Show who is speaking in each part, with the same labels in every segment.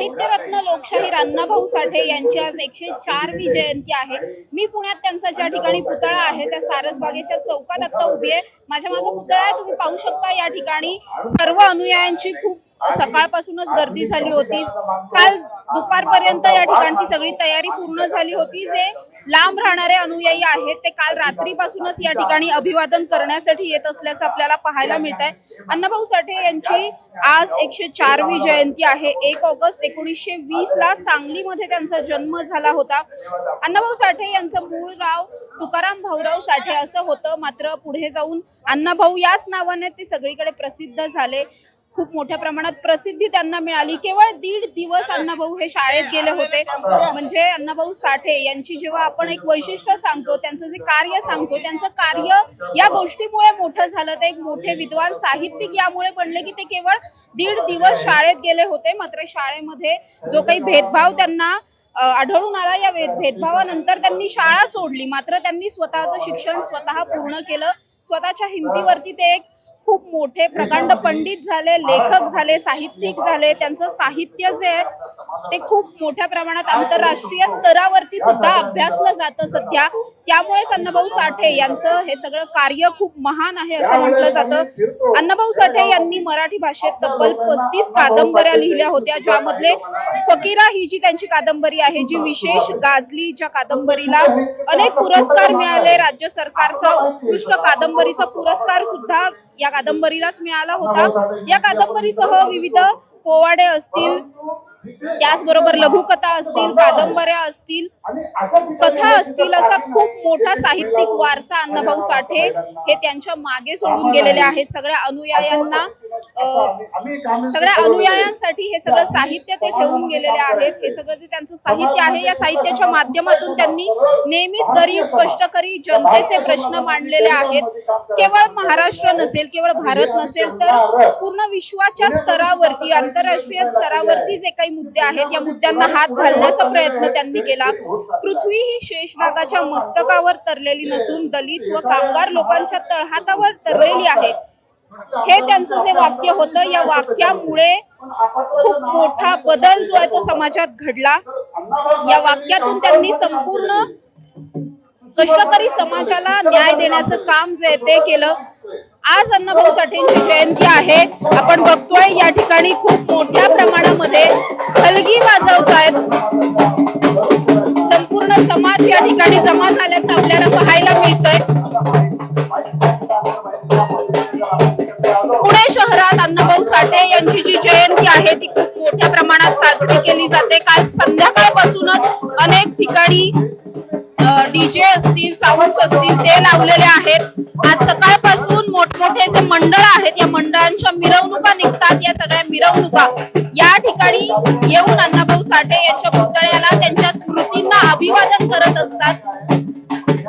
Speaker 1: साहित्यरत्न लोकशाहीर अण्णाभाऊ साठे यांची आज एकशे चारवी जयंती आहे. मी पुण्यात त्यांचा ज्या ठिकाणी पुतळा आहे त्या सारसबागेच्या चौकात आता उभी आहे. माझ्या मागे पुतळा आहे तुम्ही पाहू शकता या ठिकाणी सर्व अनुयायांची खूप सकाळपासूनच गर्दी झाली होती. काल दुपारपर्यंत या ठिकाणची सगळी तयारी पूर्ण झाली होती. जे लांब राहणारे अनुयायी आहेत. ते काल रात्रीपासूनच या ठिकाणी अभिवादन करण्यासाठी येत असल्याचं आपल्याला पाहायला मिळत आहे अण्णाभाऊ साठे यांची आज एकशे चारवी जयंती आहे. एक ऑगस्ट एकोणीसशे वीस ला सांगलीमध्ये त्यांचा जन्म झाला होता. अण्णाभाऊ साठे यांचं मूळ नाव तुकाराम भाऊराव साठे असं होतं. मात्र पुढे जाऊन अण्णाभाऊ याच नावाने ते सगळीकडे प्रसिद्ध झाले. खूप मोठ्या प्रमाणात प्रसिद्धी त्यांना मिळाली. केवळ दीड दिवस अण्णाभाऊ हे शाळेत गेले होते. म्हणजे अण्णाभाऊ साठे यांची जेव्हा आपण एक वैशिष्ट्य सांगतो त्यांचं जे कार्य सांगतो त्यांचं कार्य या गोष्टीमुळे मोठं झालं. ते एक मोठे विद्वान साहित्यिक यामुळे बनले की ते केवळ दीड दिवस शाळेत गेले होते. मात्र शाळेमध्ये जो काही भेदभाव त्यांना आढळून आला या भेद- भेदभावानंतर त्यांनी शाळा सोडली. मात्र त्यांनी स्वतःचं शिक्षण स्वतः पूर्ण केलं. स्वतःच्या हिमतीवरती ते एक खूप मोठे प्रकांड पंडित झाले लेखक झाले साहित्यिक झाले. त्यांचं साहित्य जे आहे ते खूप मोठ्या प्रमाणात आंतरराष्ट्रीय स्तरावरती सुद्धा अभ्यासलं जातं सध्या. त्यामुळेच अण्णाभाऊ साठे यांचं हे सगळं कार्य खूप महान आहे असं म्हटलं जातं. अण्णाभाऊ साठे यांनी मराठी भाषेत तब्बल पस्तीस कादंबऱ्या लिहिल्या होत्या ज्यामधले फकीरा ही जी त्यांची कादंबरी आहे जी विशेष गाजली ज्या कादंबरीला अनेक पुरस्कार मिळाले. राज्य सरकारचा उत्कृष्ट कादंबरीचा पुरस्कार सुद्धा या कादंबरीलाच मिळाला होता. या कादंबरीसह विविध पोवाडे असतील त्याचबरोबर लघुकथा असतील कादंबऱ्या असतील कथा असतील असा खूप मोठा साहित्यिक वारसा अण्णाभाऊ साठे हे त्यांच्या मागे सोडून गेलेले आहेत. सगळ्या अनुयायांना सगळ्या अनुयायांसाठी हे सगळं साहित्य ते ठेवून गेलेले आहेत. हे सगळं जे त्यांचं साहित्य आहे या साहित्याच्या माध्यमातून त्यांनी नेहमीच गरीब कष्टकरी जनतेचे प्रश्न मांडलेले आहेत. केवळ महाराष्ट्र नसेल केवळ भारत नसेल तर पूर्ण विश्वाच्या स्तरावरती आंतरराष्ट्रीय स्तरावरती जे काही मुद्दे आहेत या मुद्द्यांना हात घालण्याचा प्रयत्न त्यांनी केला. पृथ्वी ही शेषनागाच्या मस्तकावर तरलेली नसून दलित व कामगार लोकांच्या तळहातावर तरलेली आहे. हे त्यांचं जे वाक्य होतं या वाक्यामुळे खूप मोठा बदल जो आहे तो समाजात घडला. या वाक्यातून त्यांनी संपूर्ण कष्टकरी समाजाला न्याय देण्याचं काम जे ते केलं. आज अण्णाभाऊ साठेंची जयंती आहे. आपण बघतोय या ठिकाणी खूप मोठ्या प्रमाणामध्ये हलगी वाजवत आहेत संपूर्ण समाज या ठिकाणी जमा झाल्याचं आपल्याला पाहायला मिळतंय. पुणे शहरात अण्णाभाऊ साठे यांची जी जयंती आहे ती खूप मोठ्या प्रमाणात साजरी केली जाते. काल संध्याकाळपासूनच अनेक ठिकाणी डीजे असतील साऊंड असतील ते लावलेले आहेत. आज सकाळपासून मोठमोठे जे मंडळ आहेत या मंडळांच्या मिरवणुका निघतात या सगळ्या मिरवणुका. या ठिकाणी येऊन अण्णाभाऊ साठे यांच्या पुतळ्याला त्यांच्या स्मृतींना अभिवादन करत असतात.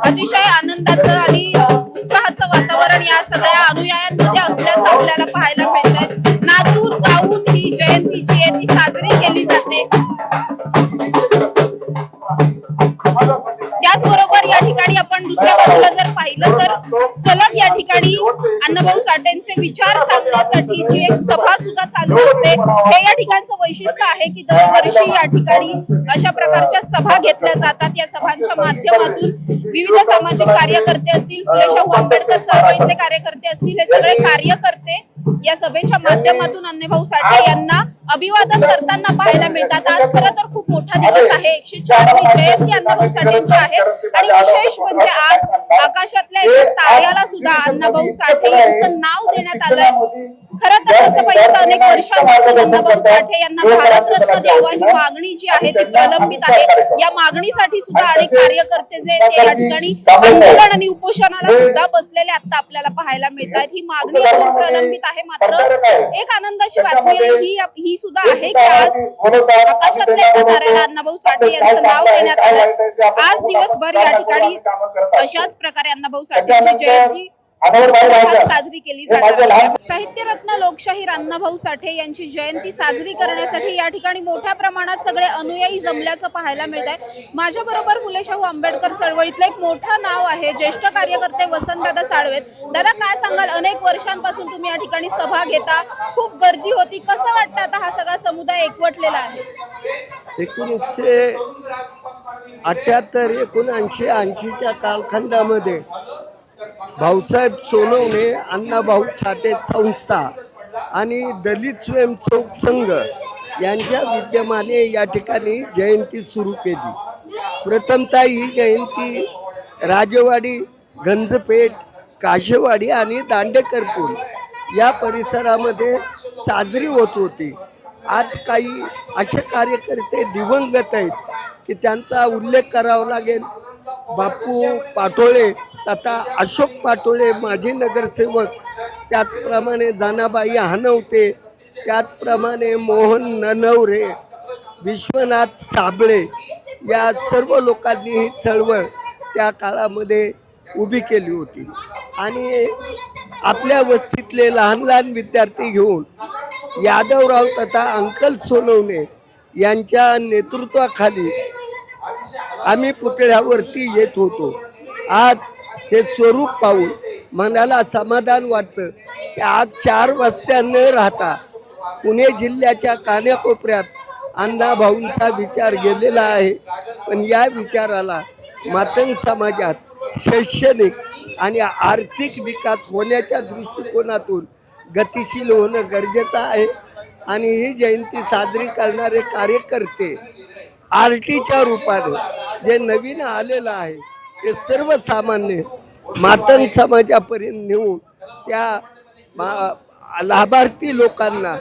Speaker 1: अतिशय आनंदाचं आणि उत्साहाचं वातावरण या सगळ्या अनुयायांमध्ये असल्याचं आपल्याला पाहायला मिळतंय. नाचून गाऊन ही जयंती जी आहे ती साजरी केली जाते. त्याचबरोबर या ठिकाणी आपण दुसऱ्या बाजूला जर पाहिलं तर सलग या ठिकाणी अण्णाभाऊ साठेंचे विचार सांगण्यासाठी जी एक सभा सुद्धा चालू असते. हे या ठिकाणचं वैशिष्ट्य आहे की दरवर्षी या ठिकाणी अशा प्रकारच्या सभा घेतल्या जातात. या सभांच्या माध्यमातून विविध सामाजिक कार्यकर्ते असतील फुले शाहू आंबेडकर चळवळीतले कार्यकर्ते असतील हे सगळे कार्यकर्ते या सभेच्या माध्यमातून अण्णाभाऊ साठे यांना अभिवादन करताना पाहायला मिळतात. आज खरं तर खूप मोठा दिवस आहे. एकशे चारवी जयंती अण्णाभाऊ साठेंची आहे. आणि विशेष म्हणजे आज आकाशातल्या एका ताऱ्याला सुद्धा अण्णाभाऊ साठे यांचं नाव देण्यात आलंय. खरं तर तसं पाहिलं तर अनेक वर्षांपासून अण्णाभाऊ साठे यांना भारतरत्न द्यावा ही मागणी जी आहे. ती प्रलंबित आहे या मागणीसाठी सुद्धा अनेक कार्यकर्ते जे आहेत ते या ठिकाणी आंदोलन आणि उपोषणाला सुद्धा बसलेले आता आपल्याला पाहायला मिळतात ही मागणी अजून प्रलंबित आहे. मात्र एक आनंदाची बातमी आहे. ही ही सुद्धा आहे की आज? आकाशातल्या एका ताऱ्याला अण्णाभाऊ साठे यांचं नाव देण्यात आलं. आज दिवसभर या ठिकाणी अशाच प्रकारे अण्णाभाऊ साठेंची जयंती साजरी केली. साहित्यरत्न लोकशाहीर अण्णाभाऊ साठे यांची जयंती साजरी करण्यासाठी या ठिकाणी मोठ्या प्रमाणात सगळे अनुयायी जमल्याचं पाहायला मिळत आहे माझ्या बरोबर फुले शाहू आंबेडकर चळवळीतलं एक मोठं नाव आहे ज्येष्ठ कार्यकर्ते वसंतदादा साळवेत. दादा काय सांगाल? अनेक वर्षांपासून तुम्ही या ठिकाणी सभा घेता. खूप गर्दी होती. कसं वाटतं आता हा सगळा समुदाय एकवटलेला आहे?
Speaker 2: एकोणीसशे अठ्याहत्तर एकोणऐंशी ऐंशीच्या कालखंडामध्ये भाऊसाहेब सोनवणे अण्णाभाऊ साठे संस्था आणि दलित स्वयंसेवक संघ यांच्या विद्यमाने या ठिकाणी जयंती सुरू केली. प्रथमतः ही जयंती राजेवाडी गंजपेठ काशेवाडी आणि दांडेकरपूर या परिसरामध्ये साजरी होत होती. आज काही असे कार्यकर्ते दिवंगत आहेत की त्यांचा उल्लेख करावा लागेल. बापू पाटोळे तथा अशोक पाटोळे माजी नगरसेवक त्याचप्रमाणे जानाबाई हानवते त्याचप्रमाणे मोहन ननवरे विश्वनाथ साबळे या सर्व लोकांनी ही चळवळ त्या काळामध्ये उभी केली होती. आणि आपल्या वस्तीतले लहान लहान विद्यार्थी घेऊन यादवराव तथा अंकल सोनवणे यांच्या नेतृत्वाखाली आम्ही पुतळ्यावरती येत होतो. आज हे स्वरूप पाहून मनाला समाधान वाटतं की आज चार वस्त्या न राहता पुणे जिल्ह्याच्या कान्याकोपऱ्यात अण्णाभाऊंचा विचार गेलेला आहे. पण या विचाराला मातंग समाजात शैक्षणिक आणि आर्थिक विकास होण्याच्या दृष्टिकोनातून गतिशील होणं गरजेचं आहे. आणि ही जयंती साजरी करणारे कार्यकर्ते आर टीच्या रूपाने जे नवीन आलेलं आहे ते सर्वसामान्य मातंग समाजापर्यंत नेऊन त्या लाभार्थी लोकांना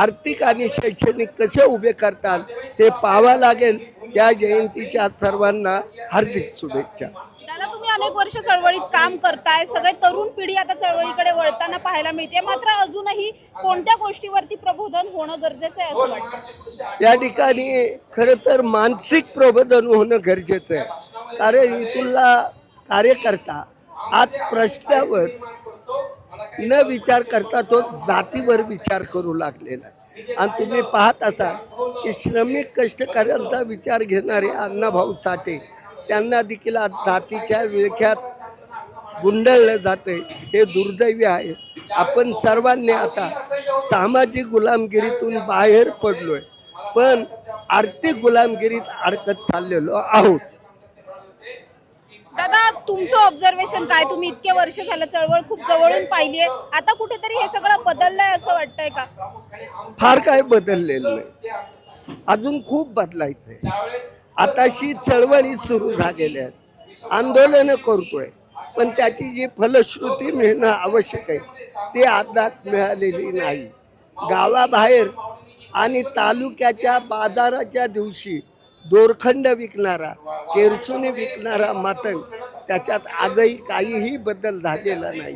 Speaker 2: आर्थिक आणि शैक्षणिक कसे उभे करतात ते पाहावं लागेल. या जयंतीच्या सर्वांना हार्दिक शुभेच्छा.
Speaker 1: दादा तुम्ही अनेक वर्ष चळवळीत काम करताय. सगळे तरुण पिढी आता चळवळीकडे वळताना पाहायला मिळते. मात्र अजूनही कोणत्या गोष्टीवरती प्रबोधन होणं गरजेचं आहे असं वाटतं?
Speaker 2: या ठिकाणी खरं तर मानसिक प्रबोधन होणं गरजेचं आहे. कारण इथुला कार्यकर्ता आज प्रश्नावर न विचार करता तो जातीवर विचार करू लागलेला आहे. आणि तुम्ही पाहत असाल की श्रमिक कष्टकऱ्यांचा विचार घेणारे अण्णाभाऊ साठे त्यांना देखील आज जातीच्या विळख्यात गुंडळलं जाते हे दुर्दैवी आहे. आपण सर्वांनी आता सामाजिक गुलामगिरीतून बाहेर पडलोय. पण आर्थिक गुलामगिरीत अडकत चाललेलो आहोत.
Speaker 1: दादा तुमचं ऑब्झर्वेशन काय? तुम्ही इतके वर्ष झालं चळवळ खूप जवळून पाहिली आहे. आता कुठेतरी हे सगळं बदललंय असं वाटतंय का?
Speaker 2: फार काय बदललेलं नाही. अजून खूप बदलायचं आहे. आताशी चळवळी सुरू झालेल्या आहेत. आंदोलनं करतोय. पण त्याची जी फलश्रुती मिळणं आवश्यक आहे ती आदात मिळालेली नाही. गावाबाहेर आणि तालुक्याच्या बाजाराच्या दिवशी दोरखंड विकणारा केरसुनी विकणारा मातंग त्याच्यात आजही काहीही बदल झालेला नाही.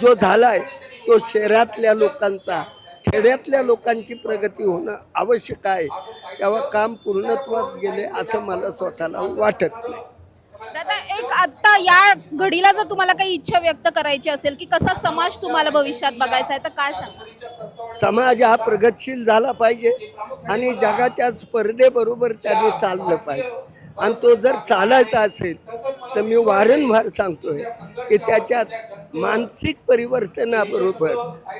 Speaker 2: जो झालाय तो शहरातल्या लोकांचा खेड्यातल्या लोकांची प्रगती होणं आवश्यक आहे. तेव्हा काम पूर्णत्वात गेले असं मला स्वतःला वाटत नाही.
Speaker 1: दादा एक आता या घडीला जर तुम्हाला काही इच्छा व्यक्त करायची असेल की कसा समाज तुम्हाला भविष्यात बघायचा आहे तर काय सांगा
Speaker 2: समाज हा प्रगतशील झाला पाहिजे आणि जगाच्या स्पर्धेबरोबर त्याने चाललं पाहिजे. आणि तो जर चालायचा असेल तर मी वारंवार सांगतोय की त्याच्यात मानसिक परिवर्तनाबरोबर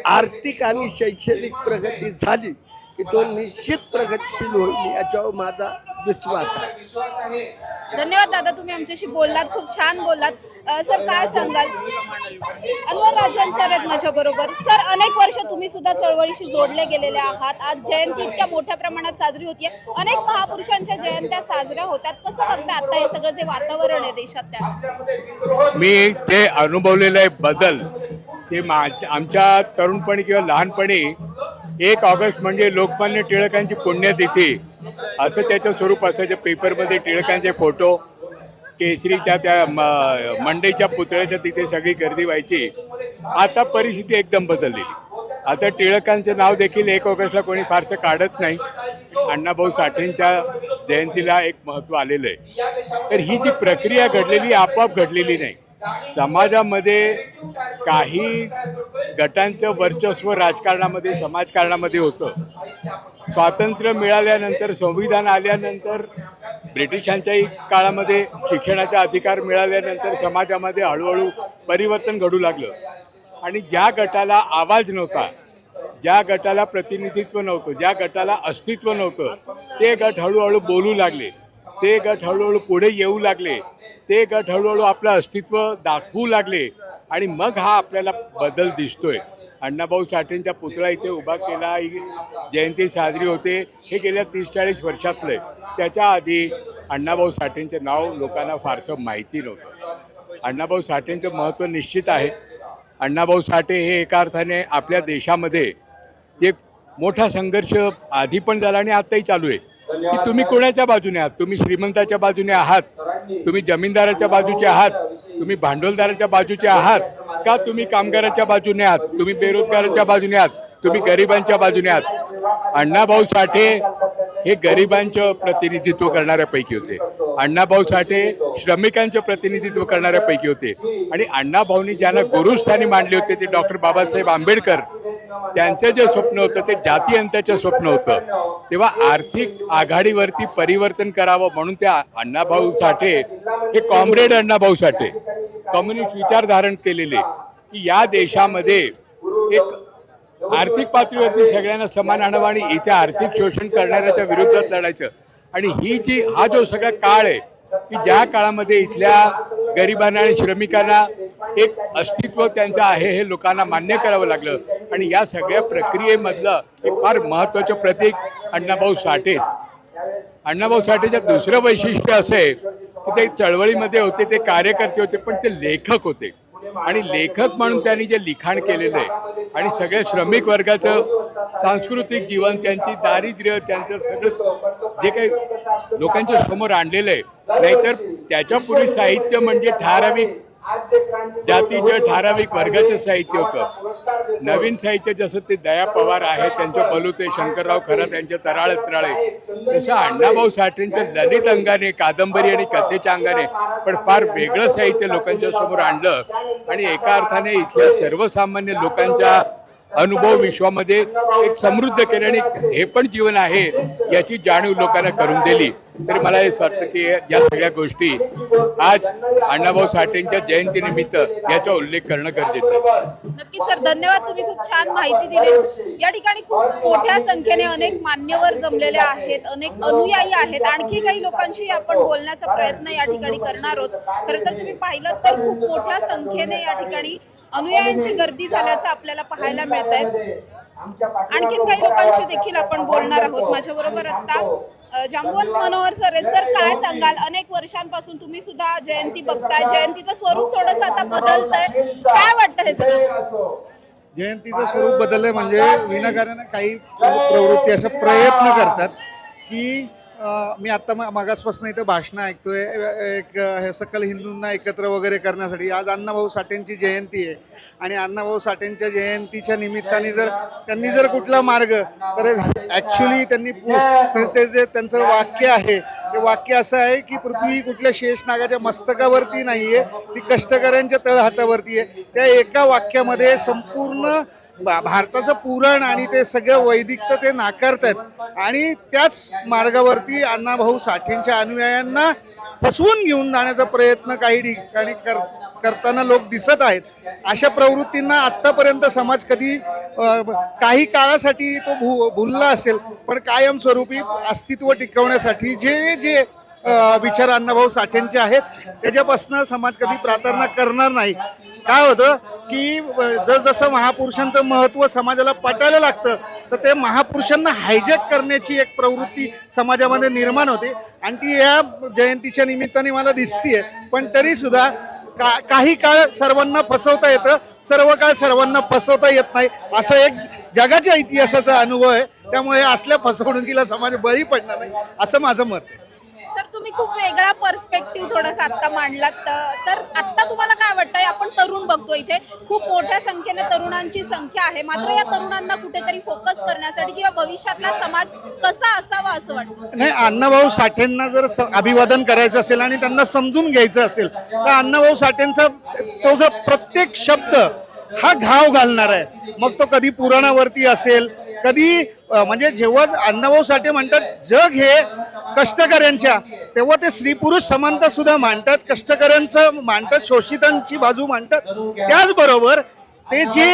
Speaker 2: आर्थिक आणि शैक्षणिक प्रगती झाली की तो निश्चित प्रगतशील होईल याच्यावर माझा विश्वास आहे.
Speaker 1: धन्यवाद दादा तुम्ही आमच्याशी बोललात खूप छान बोललात. अ, सर काय सांगाल? अनवर राजन सर आहेत माझ्या बरोबर. सर अनेक वर्ष तुम्ही सुद्धा चळवळीशी जोडले गेलेले आहात. आज जयंती इतक्या मोठ्या प्रमाणात साजरी होतीये. अनेक महापुरुषांच्या जयंत्या साजऱ्या होतात. कसं बघता आता हे सगळं जे वातावरण आहे देशात त्या?
Speaker 3: मी ते अनुभवलेलं आहे बदल. ते मा आमच्या तरुणपणी किंवा लहानपणी एक ऑगस्ट म्हणजे लोकमान्य टिळकांची पुण्यतिथी. असं त्याचं स्वरूप असायचं पेपरमध्ये टिळकांचे फोटो केसरीच्या त्या म- मंडईच्या पुतळ्याच्या तिथे सगळी गर्दी व्हायची आता परिस्थिती एकदम बदललेली. आता टिळकांचं नाव देखील एक ऑगस्टला कोणी फारसं काढत नाही. अण्णाभाऊ साठेंच्या जयंतीला एक महत्त्व आलेलं आहे. तर ही जी प्रक्रिया घडलेली आपोआप घडलेली नाही. समाजामध्ये काही गटांचं वर्चस्व राजकारणामध्ये समाजकारणामध्ये होतं. स्वातंत्र्य मिळाल्यानंतर संविधान आल्यानंतर ब्रिटिशांच्याही काळामध्ये शिक्षणाचा अधिकार मिळाल्यानंतर समाजामध्ये हळूहळू परिवर्तन घडू लागलं. आणि ज्या गटाला आवाज नव्हता ज्या गटाला प्रतिनिधित्व नव्हतं ज्या गटाला अस्तित्व नव्हतं ते गट हळूहळू बोलू लागले. ते गट हळूहळू पुढे येऊ लागले. ते गट हळूहळू आपलं अस्तित्व दाखवू लागले. आणि मग हा आपल्याला बदल दिसतोय. अण्णाभाऊ साठेंचा पुतळा इथे उभा केला. जयंती साजरी होते. हे गेल्या तीस चाळीस वर्षातलं. आहे त्याच्या आधी अण्णाभाऊ साठेंचे नाव लोकांना फारसं माहिती नव्हतं. अण्णाभाऊ साठेंचं महत्त्व निश्चित आहे. अण्णाभाऊ साठे हे एका अर्थाने आपल्या देशामध्ये जे मोठा संघर्ष आधी पण झाला आणि आत्ताही चालू आहे. की तुम्ही कोणाच्या बाजूने आहात? तुम्ही श्रीमंताच्या बाजूने आहात? तुम्ही जमीनदाराच्या बाजूचे आहात? तुम्ही भांडवलदाराच्या बाजूचे आहात? का तुम्ही कामगाराच्या बाजूने आहात? तुम्ही बेरोजगाराच्या बाजूने आहात? तुम्ही गरिबांच्या बाजूने आहात? अण्णाभाऊ साठे हे गरिबांचं प्रतिनिधित्व करणाऱ्यापैकी होते. अण्णाभाऊ साठे श्रमिकांचं प्रतिनिधित्व करणाऱ्यापैकी होते. आणि अण्णाभाऊनी ज्यांना गुरुस्थानी मांडले होते ते डॉक्टर बाबासाहेब आंबेडकर त्यांचं जे स्वप्न होतं ते जातीयंताचं स्वप्न होतं. तेव्हा आर्थिक आघाडीवरती परिवर्तन करावं म्हणून त्या अण्णाभाऊ साठे हे कॉम्रेड अण्णाभाऊ साठे कम्युनिस्ट विचार धारण केलेले की या देशामध्ये एक आर्थिक पातळीवरती सगळ्यांना समान आणावं आणि इथे आर्थिक शोषण करणाऱ्याच्या विरोधात लढायचं. आणि ही जी हा जो सगळा काळ आहे की ज्या काळामध्ये इथल्या गरिबांना आणि श्रमिकांना एक अस्तित्व त्यांचं आहे हे लोकांना मान्य करावं लागलं आणि या सगळ्या प्रक्रियेमधलं हे फार महत्त्वाचं प्रतीक अण्णाभाऊ साठे. अण्णाभाऊ साठेचं दुसरं वैशिष्ट्य असं आहे की ते चळवळीमध्ये होते ते कार्यकर्ते होते पण ते लेखक होते. आणि लेखक म्हणून त्यांनी जे लिखाण केलेलं आहे आणि सगळ्या श्रमिक वर्गाचं सांस्कृतिक जीवन त्यांची दारिद्र्य त्यांचं सगळं जे काही लोकांच्या समोर आणलेलं आहे. नाहीतर त्याच्यापूर्वी साहित्य म्हणजे ठराविक जातीच्या ठराविक वर्गाचं साहित्य होतं. नवीन साहित्य जसं ते दया पवार आहे त्यांचं बलुते शंकरराव खरं त्यांचे तराळे तराळे. तसं अण्णाभाऊ साठेंचं दलित अंगाने कादंबरी आणि कथेच्या अंगाने पण फार वेगळं साहित्य लोकांच्या समोर आणलं. आणि एका अर्थाने इथल्या सर्वसामान्य लोकांच्या अनुभव विश्वामध्ये एक समृद्ध केले आणि हे पण जीवन आहे याची जाणीव लोकांना करून दिली. तर मला हे वाटतं की या सगळ्या गोष्टी आज अण्णाभाऊ साठेंच्या जयंतीनिमित्त याचा उल्लेख करणं गरजेचं आहे.
Speaker 1: नक्कीच सर धन्यवाद. तुम्ही खूप छान माहिती दिली. या ठिकाणी खूप मोठ्या संख्येने अनेक मान्यवर जमलेले आहेत अनेक अनुयायी आहेत. आणखी काही लोकांशी आपण बोलण्याचा प्रयत्न या ठिकाणी करणार आहोत. खरं तर तुम्ही पाहिलं तर खूप मोठ्या संख्येने या ठिकाणी अनुयायांची गर्दी झाल्याचं आपल्याला पाहायला मिळत आहे आणखीन काही लोकांशी देखील आपण बोलणार आहोत माझ्या बरोबर आता अ, जांबुवंत मनोहर सर आहेत. सर काय सांगाल? अनेक वर्षांपासून तुम्ही सुद्धा जयंती बघताय. जयंतीचं स्वरूप थोडस आता बदलतंय. काय वाटतं हे सगळं?
Speaker 4: जयंतीचं स्वरूप बदललंय म्हणजे विनाकारण काही प्रवृत्ती असा प्रयत्न करतात की मी आत्ता म- मागासपासून इथं भाषणं ऐकतोय. एक हे सकल हिंदूंना एकत्र वगैरे करण्यासाठी. आज अण्णाभाऊ साठेंची जयंती आहे. आणि अण्णाभाऊ साठेंच्या जयंतीच्या निमित्ताने जर त्यांनी जर कुठला मार्ग तर ॲक्च्युली त्यांनी ते जे त्यांचं वाक्य आहे ते वाक्य असं आहे की पृथ्वी कुठल्या शेषनागाच्या मस्तकावरती नाही आहे ती कष्टकऱ्यांच्या तळहातावरती आहे. त्या एका वाक्यामध्ये संपूर्ण भारताचं पुराण आणि ते सगळं वैदिकता ते नाकारतात आणि त्याच मार्गावरती अण्णाभाऊ साठेंच्या अनुयायांना फसवून घेऊन जाण्याचा प्रयत्न काही ठिकाणी कर करताना लोक दिसत आहेत. अशा प्रवृत्तींना आत्तापर्यंत समाज कधी काही काळासाठी तो भू भुलला असेल पण कायमस्वरूपी अस्तित्व टिकवण्यासाठी जे जे विचार अण्णाभाऊ साठेंचे आहेत त्याच्यापासून समाज कधी प्रार्थना करणार नाही. काय होतं? की जसजसं महापुरुषांचं महत्त्व समाजाला पटायला लागतं तर ते महापुरुषांना हायजॅक करण्याची एक प्रवृत्ती समाजामध्ये निर्माण होते. आणि ती या जयंतीच्या निमित्ताने मला दिसतीये. पण तरीसुद्धा का काही काळ सर्वांना फसवता येतं सर्व काळ सर्वांना फसवता येत नाही. असं एक जगाच्या इतिहासाचा अनुभव आहे. त्यामुळे असल्या फसवणुकीला समाज बळी पडणार नाही असं माझं मत आहे.
Speaker 1: सर तुम्ही खूप वेगळा पर्स्पेक्टिव्ह थोडासा आता मांडलात. तर- आत्ता आता तुम्हाला काय वाटतंय? आपण तरुण बघतो इथे. खूप मोठ्या संख्येने तरुणांची संख्या आहे. मात्र या तरुणांना कुठेतरी फोकस करण्यासाठी किंवा भविष्यातला समाज कसा असावा असं वाटतं?
Speaker 4: नाही अण्णाभाऊ साठेंना जर अभिवादन करायचं असेल आणि त्यांना समजून घ्यायचं असेल तर अण्णाभाऊ साठेंचा तो जो प्रत्येक शब्द हा घाव घालणार आहे. मग तो कधी पुराणावरती असेल कधी म्हणजे जेव्हा अण्णाभाऊ साठे म्हणतात जग हे कष्टकऱ्यांच्या तेव्हा ते स्त्री पुरुष समानता सुद्धा मांडतात. कष्टकऱ्यांचं मांडतात शोषितांची बाजू मांडतात. त्याचबरोबर ते जे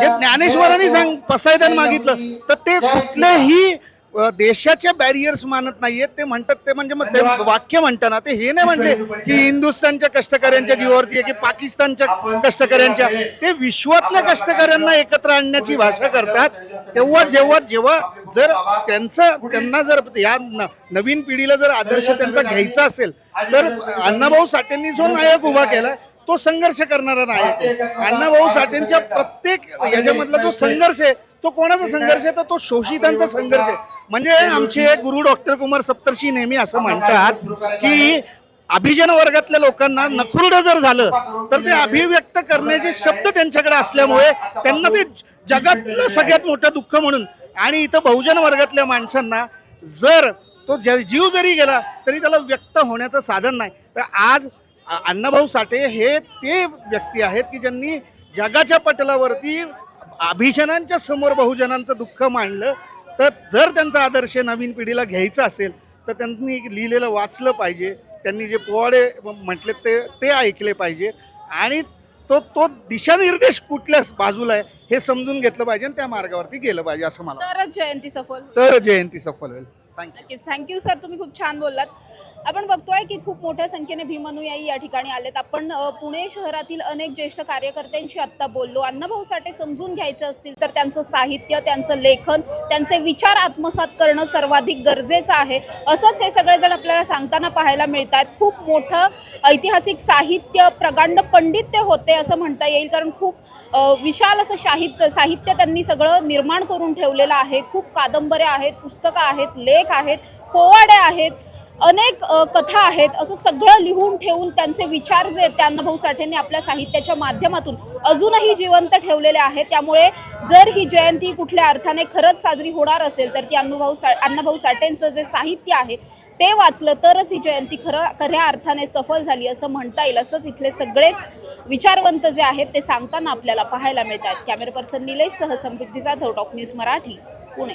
Speaker 4: जे ज्ञानेश्वरांनी सांग पसायदान मागितलं तर ते कुठलंही अ, देशाच्या बॅरियर्स मानत नाहीयेत. ते म्हणतात ते म्हणजे मग ते वाक्य म्हणताना ते हे नाही म्हणले की हिंदुस्थानच्या कष्टकऱ्यांच्या जीवावरती आहे की पाकिस्तानच्या कष्टकऱ्यांच्या. ते विश्वातल्या कष्टकऱ्यांना एकत्र आणण्याची भाषा करतात. तेव्हा जेव्हा जेव्हा जर त्यांचं त्यांना जर या नवीन पिढीला जर आदर्श त्यांचा घ्यायचा असेल तर अण्णाभाऊ साठेंनी जो नायक उभा केला तो संघर्ष करणारा नायक. अण्णाभाऊ साठेंच्या प्रत्येक याच्यामधला जो संघर्ष आहे तो कोणाचा संघर्ष आहे? तर तो शोषितांचा संघर्ष आहे. म्हणजे आमचे गुरु डॉक्टर कुमार सप्तर्षी नेहमी असं म्हणतात की अभिजन वर्गातल्या लोकांना नखुरड जर झालं तर ते अभिव्यक्त करण्याचे शब्द त्यांच्याकडे असल्यामुळे त्यांना ते जगातलं सगळ्यात मोठं दुःख म्हणून. आणि इथं बहुजन वर्गातल्या माणसांना जर तो ज- जीव जरी गेला तरी त्याला व्यक्त होण्याचं साधन नाही. तर आज अण्णाभाऊ साठे हे ते व्यक्ती आहेत की ज्यांनी जगाच्या पटलावरती अभिजनांच्या समोर बहुजनांचं दुःख मांडलं तर जर त्यांचा आदर्श नवीन पिढीला घ्यायचा असेल तर त्यांनी लिहिलेलं वाचलं पाहिजे त्यांनी जे पोवाडे म्हटले ते ते ऐकले पाहिजे आणि तो तो दिशानिर्देश कुठल्या बाजूला आहे हे समजून घेतलं पाहिजे आणि त्या मार्गावरती गेलं पाहिजे असं मला.
Speaker 1: तरच जयंती सफल.
Speaker 4: तर जयंती सफल होईल
Speaker 1: नक्कीच. थँक्यू सर तुम्ही खूप छान बोललात. आपण बघतोय की खूप मोठ्या संख्येने भीमनुयायी या ठिकाणी आलेत. आपण पुणे शहरातील अनेक ज्येष्ठ कार्यकर्त्यांशी आत्ता बोललो. अण्णाभाऊ साठे समजून घ्यायचं असतील तर त्यांचं साहित्य त्यांचं लेखन त्यांचे विचार आत्मसात करणं सर्वाधिक गरजेचं आहे. असंच हे सगळेजण आपल्याला सांगताना पाहायला मिळत आहेत खूप मोठं ऐतिहासिक साहित्य प्रगांड पंडित ते होते असं म्हणता येईल. कारण खूप विशाल असं साहित्य साहित्य त्यांनी सगळं निर्माण करून ठेवलेलं आहे. खूप कादंबऱ्या आहेत पुस्तकं आहेत लेख आहेत पोवाडे आहेत अनेक कथा आहेत असं सगळं लिहून ठेवून त्यांचे विचार जे आहेत त्या अण्णाभाऊ साठेंनी आपल्या साहित्याच्या माध्यमातून अजूनही जिवंत ठेवलेले आहेत. त्यामुळे जर ही जयंती कुठल्या अर्थाने खरंच साजरी होणार असेल तर ती अण्णाभाऊ सा अण्णाभाऊ साठेंचं जे साहित्य आहे ते वाचलं तरच ही जयंती खरं खऱ्या अर्थाने सफल झाली असं म्हणता येईल असंच इथले सगळेच विचारवंत जे आहेत ते सांगताना आपल्याला पाहायला मिळतात. कॅमेरा पर्सन निलेश सह Samruddhi Jadhav talk news Marathi Pune.